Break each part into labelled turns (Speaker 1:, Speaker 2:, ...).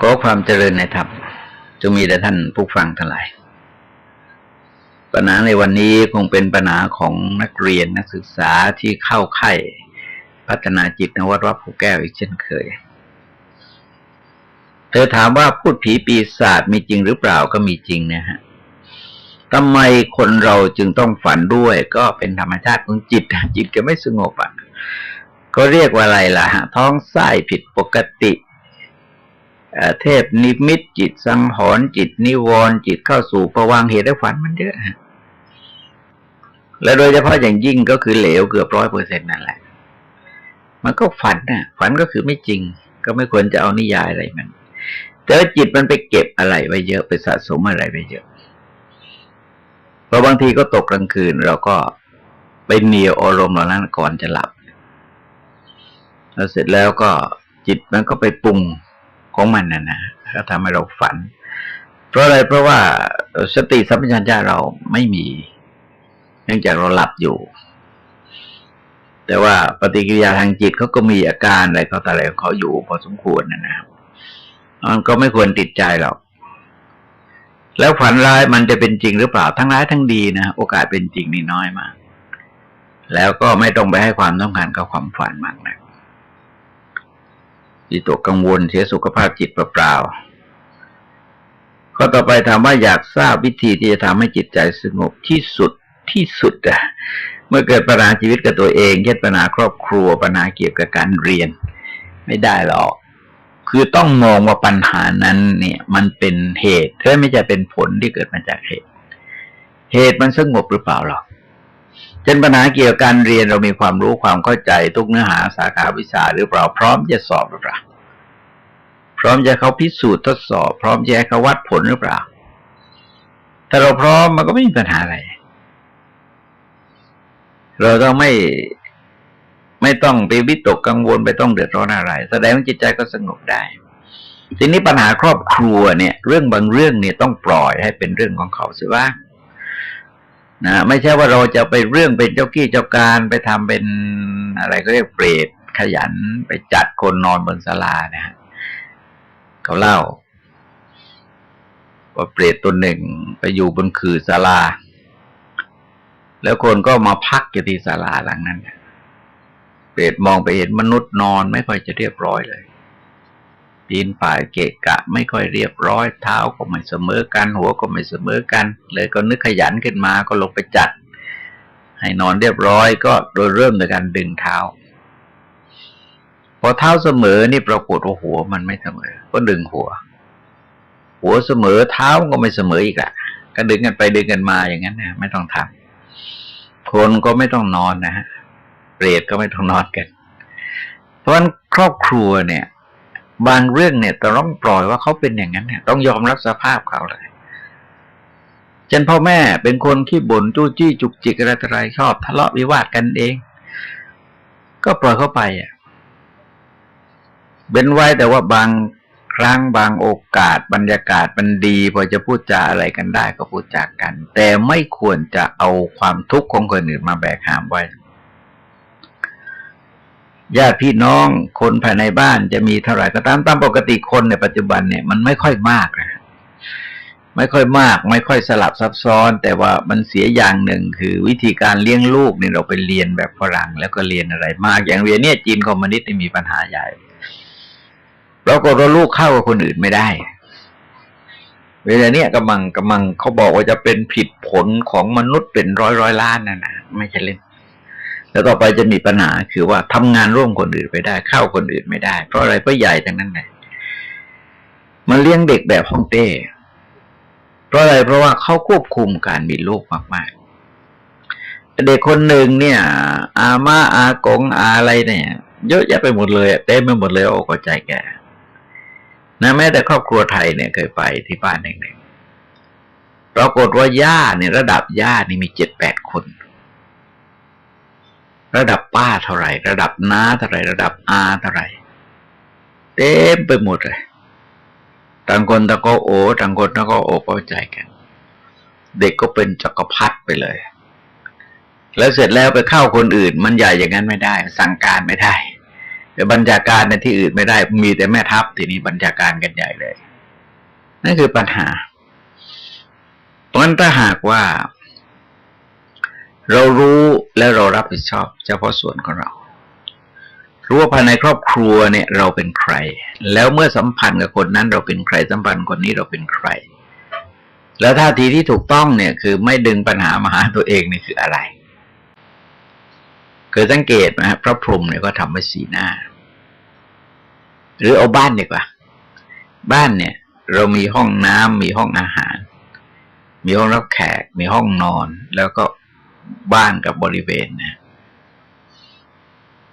Speaker 1: ขอความเจริญในธรรมจงมีแด่ท่านผู้ฟังทั้งหลาย ปัญหาในวันนี้คงเป็นปัญหาของนักเรียนนักศึกษาที่เข้าค่ายพัฒนาจิตนวัดวัดภูแก้วอีกเช่นเคย เธอถามว่าพูดผีปีศาจมีจริงหรือเปล่าก็มีจริงนะฮะทำไมคนเราจึงต้องฝันด้วย ก็เป็นธรรมชาติของจิต จิตก็ไม่สงบอะก็เรียกว่าอะไรล่ะฮะท้องไส้ผิดปกติ เทพนิมิตจิตสังหรณ์จิตนิวรณ์จิตเข้าสู่ประวังเหตุและฝันมันเยอะและโดยเฉพาะอย่างยิ่งก็คือเหลวเกือบร้อยเปอร์เซ็นต์นั่นแหละ มันก็ฝันน่ะ ฝันก็คือไม่จริง ก็ไม่ควรจะเอานิยายอะไรมัน แต่ว่าจิตมันไปเก็บอะไรไว้เยอะไปสะสมอะไรไว้เยอะเพราะบางทีก็ตกกลางคืน เราก็ไปเหนียวอารมณ์เหล่านั้นก่อนจะหลับแล้วเสร็จแล้วก็จิตมันก็ไปปรุง ของมันน่ะนะก็ทำให้เราฝัน เพราะอะไรเพราะว่าสติสัมปชัญญะเราไม่มี เนื่องจากเราหลับอยู่ แต่ว่าปฏิกิริยาทางจิตเขาก็มีอาการอะไรเขาแต่อะไรของเขาอยู่พอสมควรนะนะครับมันก็ไม่ควรติดใจหรอกแล้วฝันร้ายมันจะเป็นจริงหรือเปล่าทั้งร้ายทั้งดีนะโอกาสเป็นจริงนี่น้อยมาก แล้วก็ไม่ต้องไปให้ความต้องการกับความฝันมากนะจิ ตตกกังวลเสียสุขภาพจิตเปล่าๆข้อต่อไปถามว่าอยากทราบวิธีที่จะทำให้จิตใจสงบที่สุดที่สุดอะเมื่อเกิดปัญหาชีวิตกับตัวเองเช่นปัญหาครอบครัวปัญหาเกี่ยวกับการเรียน ไม่ได้หรอก คือต้องมองว่าปัญหานั้นเนี่ย มันเป็นเหตุและไม่ใช่เป็นผลที่เกิดมาจากเหตุ เหตุมันสงบหรือเปล่าหรอก เช่นปัญหาเกี่ยวกับการเรียนเรามีความรู้ความเข้าใจทุกเนื้อหาสาขาวิชาหรือเปล่าพร้อมจะสอบหรือเปล่าพร้อมจะเขาพิสูจน์ทดสอบ พร้อมจะเขาวัดผลหรือเปล่าถ้าเราพร้อมมันก็ไม่มีปัญหาอะไร เราต้องไม่ไม่ต้องไปวิตกกังวลไปต้องเดือดร้อนอะไร แสดงว่าจิตใจก็สงบได้ ทีนี้ปัญหาครอบครัวเนี่ย เรื่องบางเรื่องเนี่ยต้องปล่อยให้เป็นเรื่องของเขาสิว่า นะไม่ใช่ว่าเราจะไปเรื่องเป็นเจ้ากี้เจ้าการไปทำเป็นอะไรก็เรียกเปรตขยันไปจัดคนนอนบนศาลานะฮะเขาเล่าว่าเปรตตัวหนึ่งไปอยู่บนคือศาลา แล้วคนก็มาพักอยู่ที่ศาลาหลังนั้นเปรตมองไปเห็นมนุษย์นอนไม่ค่อยจะเรียบร้อยเลย ปีนป่ายเกะกะ ไม่ค่อยเรียบร้อยเท้าก็ไม่เสมอกัน หัวก็ไม่เสมอกัน เลยก็นึกขยันขึ้นมาก็ลงไปจัด ให้นอนเรียบร้อยก็โดยเริ่มจากการดึงเท้า พอเท้าเสมอนี่ปรากฏว่าหัวมันไม่เสมอ ก็ดึงหัว หัวเสมอเท้าก็ไม่เสมออีกอะก็ดึงกันไปดึงกันมาอย่างนั้นนะไม่ต้องทำคนก็ไม่ต้องนอนนะฮะเปรตก็ไม่ต้องนอนกัน เพราะฉะนั้นครอบครัวเนี่ย บางเรื่องเนี่ยต้องปล่อยว่าเขาเป็นอย่างนั้นเนี่ยต้องยอมรับสภาพเขาเลยเช่นพ่อแม่เป็นคนขี้บ่นจู้จี้จุกจิกอะไรต่ออะไรชอบทะเลาะวิวาทกันเอง ก็ปล่อยเข้าไปอะเป็นไว้แต่ว่าบางครั้งบางโอกาสบรรยากาศมันดี พอจะพูดจาอะไรกันได้ก็พูดจากัน แต่ไม่ควรจะเอาความทุกข์ของคนอื่นมาแบกหามไว้ ญาติพี่น้องคนภายในบ้านจะมีเท่าไหร่ก็ตามตามปกติคนในปัจจุบันเนี่ยมันไม่ค่อยมากนะไม่ค่อยมาก ไม่ค่อยสลับซับซ้อน แต่ว่ามันเสียอย่างหนึ่งคือวิธีการเลี้ยงลูกเนี่ยเราไปเรียนแบบฝรั่งแล้วก็เรียนอะไรมาก อย่างเรียนเนี่ยจีนคอมมิวนิสต์มีปัญหาใหญ่เราก็เราลูกเข้ากับคนอื่นไม่ได้ เวลาเนี้ยกำลังกำลังเขาบอกว่าจะเป็นผิดผลของมนุษย์เป็นร้อยร้อยล้านนะนะไม่ใช่เล่น แล้วต่อไปจะมีปัญหาคือว่าทำงานร่วมคนอื่นไปได้ เข้าคนอื่นไม่ได้ เพราะอะไรเพราะใหญ่ทั้งนั้นเลยมันเลี้ยงเด็กแบบฮ่องเต้ เพราะอะไรเพราะว่าเขาควบคุมการมีลูกมากๆเด็กคนหนึ่งเนี่ย อาม่าอากงอาอะไรเนี่ย เยอะแยะไปหมดเลยเต็มไปหมดเลยโอ้ก็ใจแก่นะแม้แต่ครอบครัวไทยเนี่ยเคยไปที่บ้านหนึ่งๆปรากฏว่าย่าเนี่ยระดับย่านี่มีเจ็ดแปดคน ระดับป้าเท่าไหร่ ระดับน้าเท่าไหร่ ระดับอาเท่าไหร่เต็มไปหมดเลยต่างคนต่างก็โอ้ต่างคนต่างก็โอ้เข้าใจกัน เด็กก็เป็นจักรพรรดิไปเลย แล้วเสร็จแล้วไปเข้าคนอื่น มันใหญ่อย่างนั้นไม่ได้ สั่งการไม่ได้แต่บัญชาการในที่อื่นไม่ได้ มีแต่แม่ทัพทีนี้บัญชาการกันใหญ่เลยนั่นคือปัญหาเพราะฉะนั้นถ้าหากว่า เรารู้และเรารับผิดชอบเฉพาะส่วนของเรา รู้ว่าภายในครอบครัวเนี่ยเราเป็นใคร แล้วเมื่อสัมพันธ์กับคนนั้นเราเป็นใครสัมพันธ์คนนี้เราเป็นใคร แล้วท่าทีที่ถูกต้องเนี่ยคือไม่ดึงปัญหามาหาตัวเองนี่คืออะไรเคยสังเกตไหมพระพรหมเนี่ยก็ทำไว้สีหน้า หรือเอาบ้านดีกว่า บ้านเนี่ย เรามีห้องน้ำมีห้องอาหาร มีห้องรับแขก มีห้องนอน แล้วก็ บ้านกับบริเวณนะ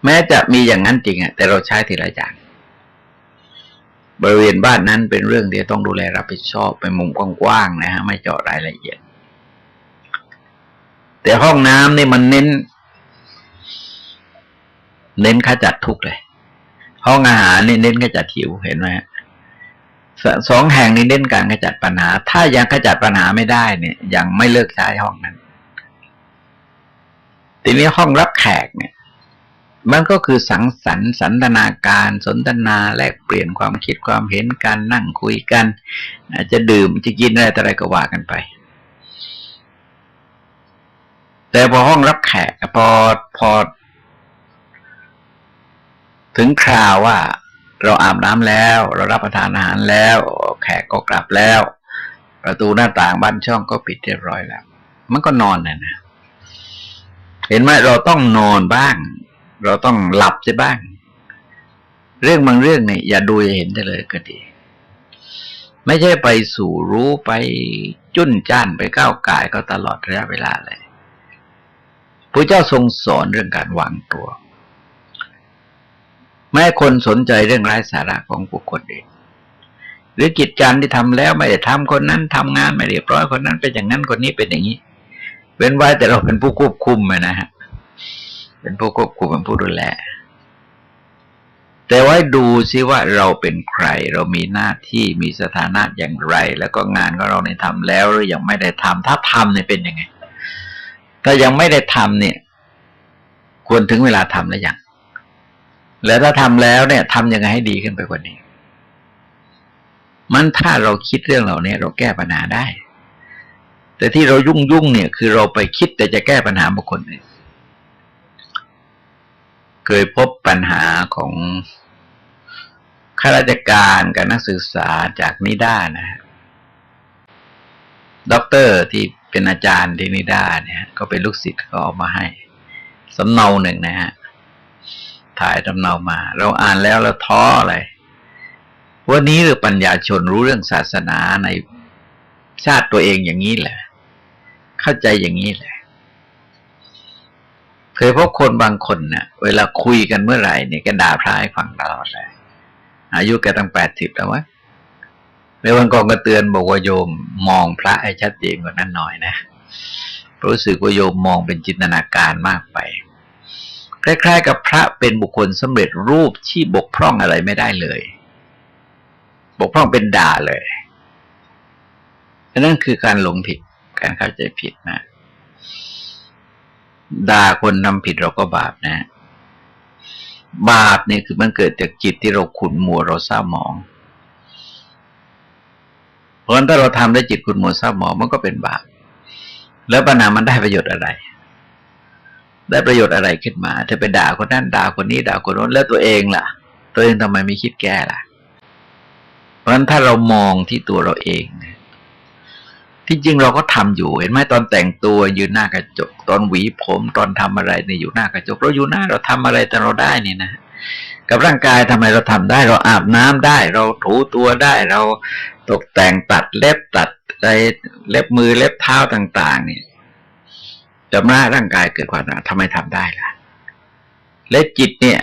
Speaker 1: แม้จะมีอย่างนั้นจริงอะแต่เราใช้ทีละอย่างบริเวณบ้านนั้นเป็นเรื่องที่ต้องดูแลรับผิดชอบเป็นมุมกว้างๆนะฮะไม่เจาะรายละเอียด แต่ห้องน้ำนี่มันเน้น เน้นขจัดทุกเลย ห้องอาหารนี่เน้นขจัดหิวเห็นไหมสองแห่งนี้เน้นการขจัดปัญหา ถ้ายังขจัดปัญหาไม่ได้เนี่ย ยังไม่เลิกใช้ห้องนั้น ทีนี้ห้องรับแขกเนี่ย มันก็คือสังสรรค์สันทนาการ สนทนาแลกเปลี่ยนความคิดความเห็นกันนั่งคุยกันอาจจะดื่มจะกินอะไรอะไรก็ว่ากันไป แต่พอห้องรับแขกพอพอ ถึงคราวว่า เราอาบน้ำแล้ว เรารับประทานอาหารแล้ว แขกก็กลับแล้ว ประตูหน้าต่างบ้านช่องก็ปิดเรียบร้อยแล้ว มันก็นอนนะนะ เห็นไหมเราต้องนอนบ้าง เราต้องหลับจะบ้าง เรื่องบางเรื่องเนี่ยอย่าดูอย่าเห็นได้เลยก็ดี ไม่ใช่ไปสู่รู้ไปจุนจ้านไปก้าวกายก็ตลอดระยะเวลาเลยพระเจ้าทรงสอนเรื่องการวางตัว แม้คนสนใจเรื่องไร้สาระของบุคคลเองหรือกิจการที่ทำแล้วไม่ได้ทำคนนั้นทำงานไม่เรียบร้อยคนนั้นเป็นอย่างนั้นคนนี้เป็นอย่างนี้ เว้นไว้แต่เราเป็นผู้ควบคุมนะฮะเป็นผู้ควบคุมเป็นผู้ดูแล แต่ว่าดูซิว่าเราเป็นใคร เรามีหน้าที่มีสถานะอย่างไร แล้วก็งานของเราในทำแล้วหรือยังไม่ได้ทำถ้าทำเนี่ยเป็นยังไง ถ้ายังไม่ได้ทำเนี่ย ควรถึงเวลาทำแล้วยังแล้วถ้าทำแล้วเนี่ยทำยังไงให้ดีขึ้นไปกว่านี้ มันถ้าเราคิดเรื่องเหล่านี้เราแก้ปัญหาได้ แต่ที่เรายุ่งยุ่งเนี่ยคือเราไปคิดแต่จะแก้ปัญหาบุคคลอื่นเคยพบปัญหาของข้าราชการกับนักศึกษาจากนิด้านะฮะด็อกเตอร์ที่เป็นอาจารย์ที่นิด้าเนี่ย ก็เป็นลูกศิษย์ก็เอามาให้สำเนาหนึ่งนะฮะถ่ายสำเนามา เราอ่านแล้วเราท้ออะไรวันนี้หรือปัญญาชนรู้เรื่องศาสนาในชาติตัวเองอย่างนี้แหละ เข้าใจอย่างนี้แหละเคยพบคนบางคนเนะ่ะ เวลาคุยกันเมื่อไหร่เนี่ยก็ด่าพระให้ฟังตลอดเลยอายุแกตั้งแปดสิบแล้ววะในวันก่อนก็เตือนบอกว่าโยมมองพระให้ชัดเจนกว่านั้นหน่อยนะรู้สึกว่าโยมมองเป็นจินตนาการมากไป คล้ายๆ กับพระเป็นบุคคลสำเร็จรูปที่บกพร่องอะไรไม่ได้เลย บกพร่องเป็นด่าเลยนั่นคือการหลงผิด การเข้าใจผิดนะด่าคนทำผิดเราก็บาปนะ บาปเนี่ยคือมันเกิดจากจิตที่เราขุนมัวเราเศร้าหมอง เพราะฉะนั้นถ้าเราทำได้จิตขุนมัวเศร้าหมองมันก็เป็นบาป แล้วปัญหามันได้ประโยชน์อะไร ได้ประโยชน์อะไรขึ้นมาถ้าไปด่าคนนั้นด่าคนนี้ด่าคนโน้นแล้วตัวเองล่ะ ตัวเองทำไมไม่คิดแก้ล่ะ เพราะฉะนั้นถ้าเรามองที่ตัวเราเองเที่จริงเราก็ทำอยู่ เห็นไหมตอนแต่งตัวยืนหน้ากระจก ตอนหวีผมตอนทำอะไรเนี่ยอยู่หน้ากระจก เราอยู่หน้าเราทำอะไรแต่เราได้นี่นะกับร่างกายทำไมเราทำได้ เราอาบน้ำได้ เราถูตัวได้ เราตกแต่งตัดเล็บตัดอะไรเล็บมือเล็บเท้าต่าง ๆ เนี่ยจำหน้าร่างกายเกิดความทำไมทำได้ล่ะเล็บจิตเนี่ย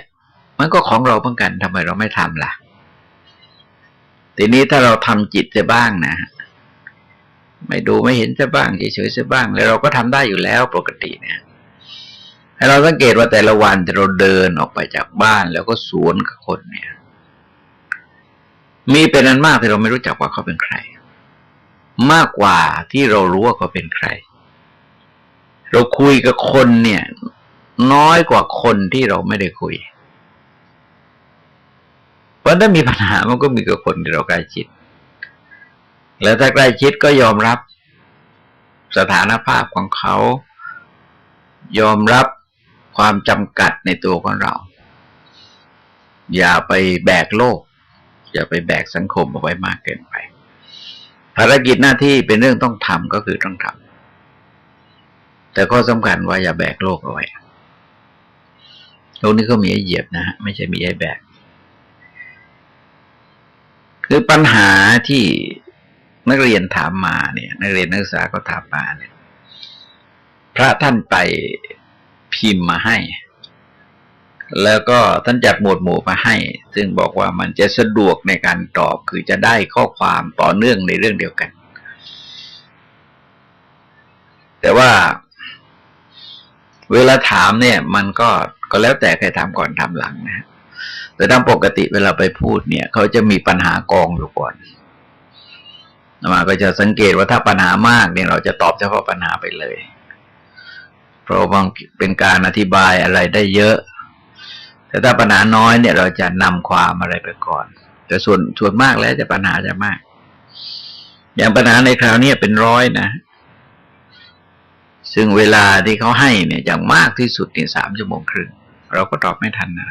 Speaker 1: มันก็ของเราเหมือนกันทำไมเราไม่ทำล่ะ ทีนี้ถ้าเราทำจิตจะบ้างนะ ไม่ดูไม่เห็นจะบ้างเฉยๆจะบ้าง แล้วเราก็ทำได้อยู่แล้วปกติเนี่ยให้เราสังเกตว่าแต่ละวันที่เราเดินออกไปจากบ้านแล้วก็สวนกับคนเนี่ย มีเป็นอันมากที่เราไม่รู้จักว่าเขาเป็นใคร มากกว่าที่เรารู้ว่าเขาเป็นใคร เราคุยกับคนเนี่ย น้อยกว่าคนที่เราไม่ได้คุย เพราะถ้ามีปัญหามันก็มีกับคนที่เราใกล้ชิด แล้วถ้าใกล้ชิดก็ยอมรับสถานภาพของเขา ยอมรับความจำกัดในตัวของเรา อย่าไปแบกโลก อย่าไปแบกสังคมเอาไว้มากเกินไป ภารกิจหน้าที่เป็นเรื่องต้องทำก็คือต้องทำแต่ข้อสำคัญว่าอย่าแบกโลกเอาไว้โลกนี้ก็มีให้เหยียบนะฮะไม่ใช่มีให้แบกคือปัญหาที่ นักเรียนถามมาเนี่ยนักเรียนนักศึกษาก็ถามมาเนี่ยพระท่านไปพิมพ์มาให้ แล้วก็ท่านจัดหมวดหมู่มาให้ ซึ่งบอกว่ามันจะสะดวกในการตอบคือจะได้ข้อความต่อเนื่องในเรื่องเดียวกัน แต่ว่าเวลาถามเนี่ย มันก็ก็แล้วแต่ใครถามก่อนถามหลังนะฮะแต่ตามปกติเวลาไปพูดเนี่ย เขาจะมีปัญหากองอยู่ก่อน มาก็จะสังเกตว่าถ้าปัญหามากเนี่ยเราจะตอบเฉพาะปัญหาไปเลย เพราะบางเป็นการอธิบายอะไรได้เยอะ แต่ถ้าปัญหาน้อยเนี่ยเราจะนำความอะไรไปก่อน แต่ส่วนส่วนมากแล้วจะปัญหาจะมาก อย่างปัญหาในคราวนี้เป็นร้อยนะ ซึ่งเวลาที่เขาให้เนี่ยอย่างมากที่สุดเนี่ยสามชั่วโมงครึ่งเราก็ตอบไม่ทันนะ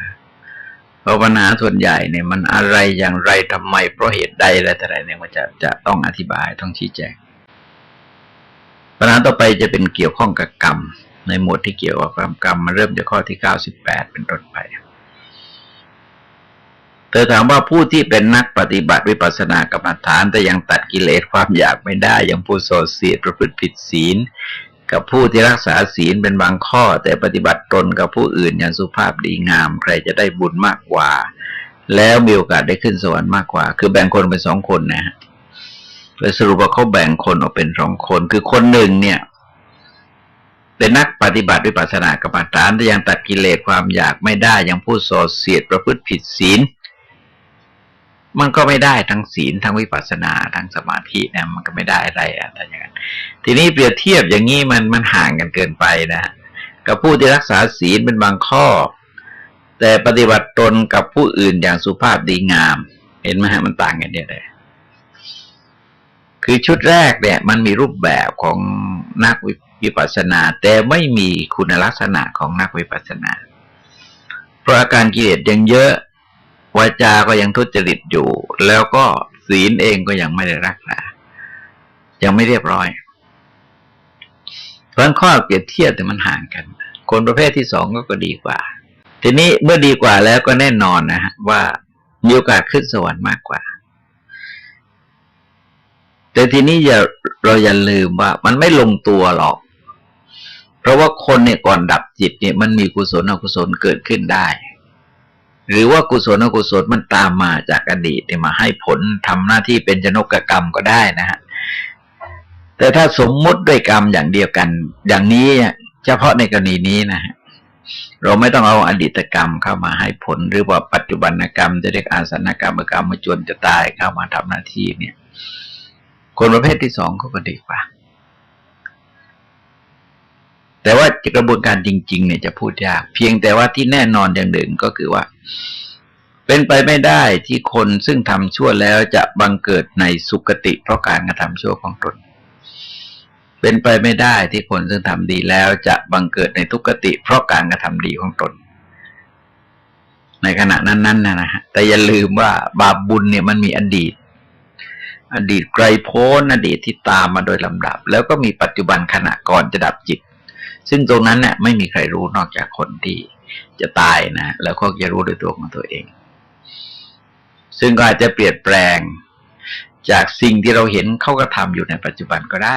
Speaker 1: ราะปัญหาส่วนใหญ่เนี่ยมันอะไรอย่างไรทำไม เพราะเหตุใดอะไรแต่ไรเนี่ยมันจะจะต้องอธิบายต้องชี้แจงปัญหาต่อไปจะเป็นเกี่ยวข้องกับกรรม ในหมวดที่เกี่ยวกับกรรมกรรมมันเริ่มจากข้อที่เก้าสิบแปดเป็นต้นไปเธอถามว่าผู้ที่เป็นนักปฏิบัติวิปัสสนากรรมฐาน แต่ยังตัดกิเลสความอยากไม่ได้ยังผู้โสเสียประพฤติผิดศีล กับผู้ที่รักษาศีลเป็นบางข้อ แต่ปฏิบัติตนกับผู้อื่นอย่างสุภาพดีงาม ใครจะได้บุญมากกว่า แล้วมีโอกาสได้ขึ้นสวรรค์มากกว่า คือแบ่งคนเป็นสองคนนะฮะเลยสรุปว่าเขาแบ่งคนออกเป็นสองคน คือคนหนึ่งเนี่ย เป็นนักปฏิบัติวิปัสสนากรรมฐานแต่ยังตัดกิเลสความอยากไม่ได้ยังผู้โสเสียดประพฤติผิดศีล มันก็ไม่ได้ทั้งศีลทั้งวิปัสสนาทั้งสมาธินะมันก็ไม่ได้อะไรอะแต่อย่างนั้นทีนี้เปรียบเทียบอย่างนี้มันมันห่างกันเกินไปนะกับผู้ที่รักษาศีลเป็นบางข้อ แต่ปฏิบัติตนกับผู้อื่นอย่างสุภาพดีงาม เห็นไหมฮะมันต่างกันเนี่ยเลยคือชุดแรกเนี่ย มันมีรูปแบบของนักวิปัสสนา แต่ไม่มีคุณลักษณะของนักวิปัสสนา เพราะอาการกิเลสยังเยอะ วาจาก็ยังทุจริตอยู่ แล้วก็ศีลเองก็ยังไม่ได้รักษา ยังไม่เรียบร้อยเพราะข้อเปรียบเทียบแต่มันห่างกัน คนประเภทที่สองก็ก็ดีกว่า ทีนี้เมื่อดีกว่าแล้วก็แน่นอนนะฮะว่ามีโอกาสขึ้นสวรรค์มากกว่า แต่ทีนี้อย่าเราอย่าลืมว่า มันไม่ลงตัวหรอก เพราะว่าคนเนี่ยก่อนดับจิตเนี่ยมันมีกุศลอกุศลเกิดขึ้นได้ หรือว่ากุศลอกุศลมันตามมาจากอดีที่มาให้ผลทำหน้าที่เป็นจนกกรรมก็ได้นะฮะแต่ถ้าสมมุติด้วยกรรมอย่างเดียวกัน อย่างนี้เฉพาะในกรณีนี้นะฮะเราไม่ต้องเอาอดีตกรรมเข้ามาให้ผล หรือว่าปัจจุบันกรรมจะเรียกอาสนกรรมกรรมมาจนจะตายเข้ามาทำหน้าที่เนี่ย คนประเภทที่สองเขาก็ดีกว่า แต่ว่ากระบวนการจริง ๆ เนี่ยจะพูดยาก เพียงแต่ว่าที่แน่นอนอย่างหนึ่งก็คือว่า เป็นไปไม่ได้ที่คนซึ่งทำชั่วแล้วจะบังเกิดในสุคติเพราะการกระทำชั่วของตน เป็นไปไม่ได้ที่คนซึ่งทำดีแล้วจะบังเกิดในทุกติ เพราะการกระทำดีของตน ในขณะนั้นๆนนะฮะแต่อย่าลืมว่าบาปบุญเนี่ยมันมีอดีตอดีตไกลโพ้นอดีตที่ตามมาโดยลำดับ แล้วก็มีปัจจุบันขณะก่อนจะดับจิต ซึ่งตรงนั้นเนี่ยไม่มีใครรู้นอกจากคนที่จะตายนะแล้วก็จะรู้โดยตัวของตัวเอง ซึ่งก็อาจจะเปลี่ยนแปลงจากสิ่งที่เราเห็นเขาก็ทำอยู่ในปัจจุบันก็ได้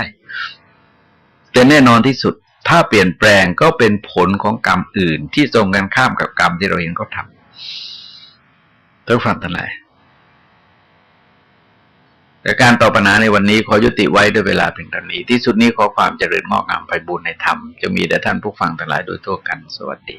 Speaker 1: แต่แน่นอนที่สุดถ้าเปลี่ยนแปลงก็เป็นผลของกรรมอื่นที่ตรงกันข้ามกับกรรมที่เราเห็นเขาทำต้องฟังทั้งหลาย แต่การตอบปัญหาในวันนี้ขอยุติไว้ด้วยเวลาเพียงเท่านี้ที่สุดนี้ขอความเจริญงอกงามไปบุญในธรรมจะมีแด่ท่านผู้ฟังทั้งหลายโดยทั่วกันสวัสดี